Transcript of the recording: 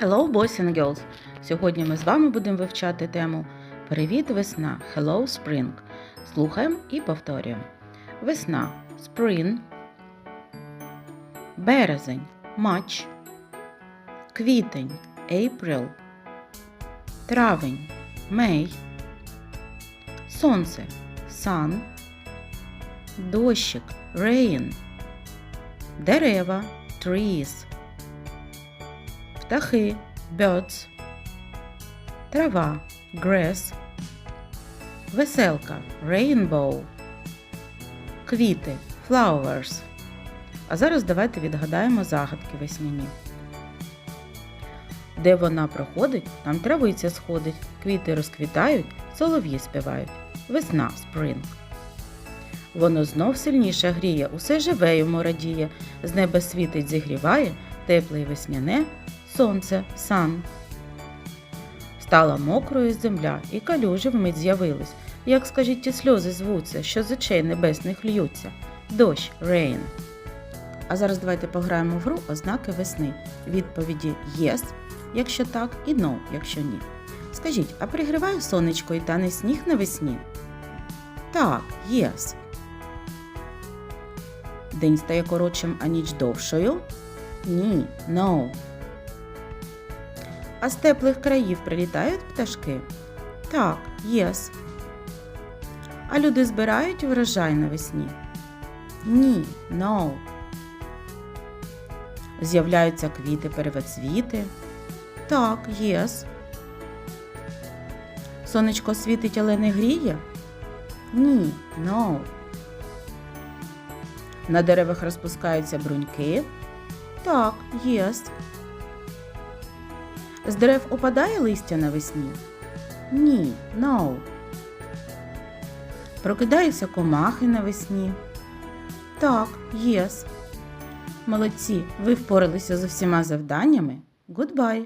Hello, boys and girls! Сьогодні ми з вами будемо вивчати тему Привіт, весна! Hello, Spring. Слухаємо і повторюємо. Весна Spring. Березень March. Квітень April. Травень May. Сонце Sun. Дощик Rain. Дерева Trees. Птахи birds, трава grass, веселка rainbow, квіти flowers. А зараз давайте відгадаємо загадки весняні. Де вона проходить, там травиця сходить, квіти розквітають, солов'ї співають. Весна spring. Воно знов сильніше гріє, усе живе йому радіє, з неба світить, зігріває, тепле й весняне, сонце, сан. Стала мокрою земля, і калюжі вмить з'явились. Як скажіть ті сльози звуться, що з очей небесних льються. Дощ, rain. А зараз давайте пограємо в гру ознаки весни. Відповіді yes, якщо так, і no, якщо ні. Скажіть, а пригріває сонечко і тане сніг навесні? Так, yes. День стає коротшим, а ніч довшою? Ні, no. А з теплих країв прилітають пташки? Так, yes. А люди збирають врожай навесні? Ні, no. З'являються квіти первоцвіти? Так, yes. Сонечко світить, але не гріє? Ні, no. На деревах розпускаються бруньки? Так, yes. З дерев опадає листя навесні? Ні, no. Прокидаються комахи навесні? Так, yes. Молодці, ви впоралися з усіма завданнями. Goodbye!